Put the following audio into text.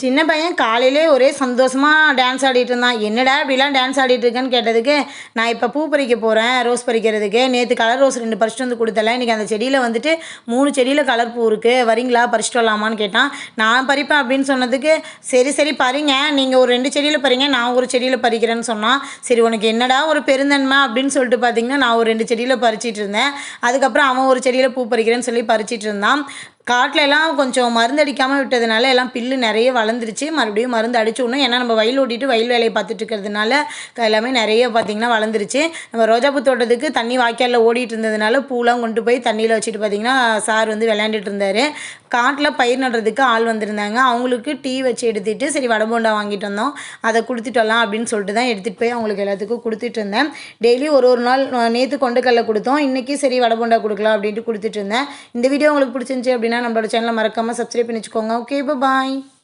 சின்ன பையன் காலையிலே ஒரே சந்தோஷமாக டான்ஸ் ஆடிட்டு இருந்தான். என்னடா இப்படிலாம் டான்ஸ் ஆடிட்டு இருக்கேன்னு கேட்டதுக்கு நான் இப்போ பூ பறிக்க போகிறேன் ரோஸ் பறிக்கிறதுக்கு. நேற்று கலர் ரோஸ் ரெண்டு பறிச்சுட்டு வந்து கொடுத்தல. இன்றைக்கி அந்த செடியில் வந்துட்டு மூணு செடியில் கலர் பூ இருக்குது வரீங்களா பறிச்சுட்டு வரலாமான்னு கேட்டான். நான் பறிப்பேன் அப்படின்னு சொன்னதுக்கு சரி சரி பறிங்க. நீங்கள் ஒரு ரெண்டு செடியில் பறிங்க. நான் ஒரு செடியில் பறிக்கிறேன்னு சொன்னான். சரி உனக்கு என்னடா ஒரு பெருந்தன்மை? அப்படின்னு சொல்லிட்டு பார்த்தீங்கன்னா நான் ஒரு ரெண்டு செடியில் பறிச்சிட்டு இருந்தேன். அதுக்கப்புறம் அவன் ஒரு செடியில் பூ பறிக்கிறேன்னு சொல்லி பறிச்சிட்டு இருந்தான். காட்டிலலாம் கொஞ்சம் மருந்து அடிக்காமல் விட்டதுனால எல்லாம் பில்லு நிறைய வளர்ந்துருச்சு. மறுபடியும் மருந்து அடிச்சு விடணும் ஏன்னா நம்ம வயல் ஓட்டிட்டு வயல் வேலையை பார்த்துட்டு இருக்கிறதுனால எல்லாமே நிறைய பார்த்திங்கன்னா வளர்ந்துருச்சு. நம்ம ரோஜாப்பூ தோட்டத்துக்கு தண்ணி வாய்க்காலில் ஓடிட்டு இருந்ததுனால பூலாம் கொண்டு போய் தண்ணியில் வச்சுட்டு பார்த்திங்கன்னா சார் வந்து விளையாண்டுட்டு இருந்தார். காட்டில் பயிர் நடுறதுக்கு ஆள் வந்திருந்தாங்க. அவங்களுக்கு டீ வச்சு எடுத்துகிட்டு சரி வடபோண்டா வாங்கிட்டு வந்தோம். அதை கொடுத்துட்டு வரலாம் அப்படின்னு சொல்லிட்டு தான் எடுத்துகிட்டு போய் அவங்களுக்கு எல்லாத்துக்கும் கொடுத்துட்டு இருந்தேன். டெய்லி ஒரு ஒரு நாள் நேற்று கொண்டுக்கல்ல கொடுத்தோம். இன்றைக்கி சரி வடபோண்டா கொடுக்கலாம் அப்படின்ட்டு கொடுத்துட்டு இருந்தேன். இந்த வீடியோ உங்களுக்கு பிடிச்சிருந்துச்சி அப்படின்னா நம்மளோட சேனலை மறக்காமல் சப்ஸ்கிரைப் பண்ணி வச்சுக்கோங்க ஓகே பாய்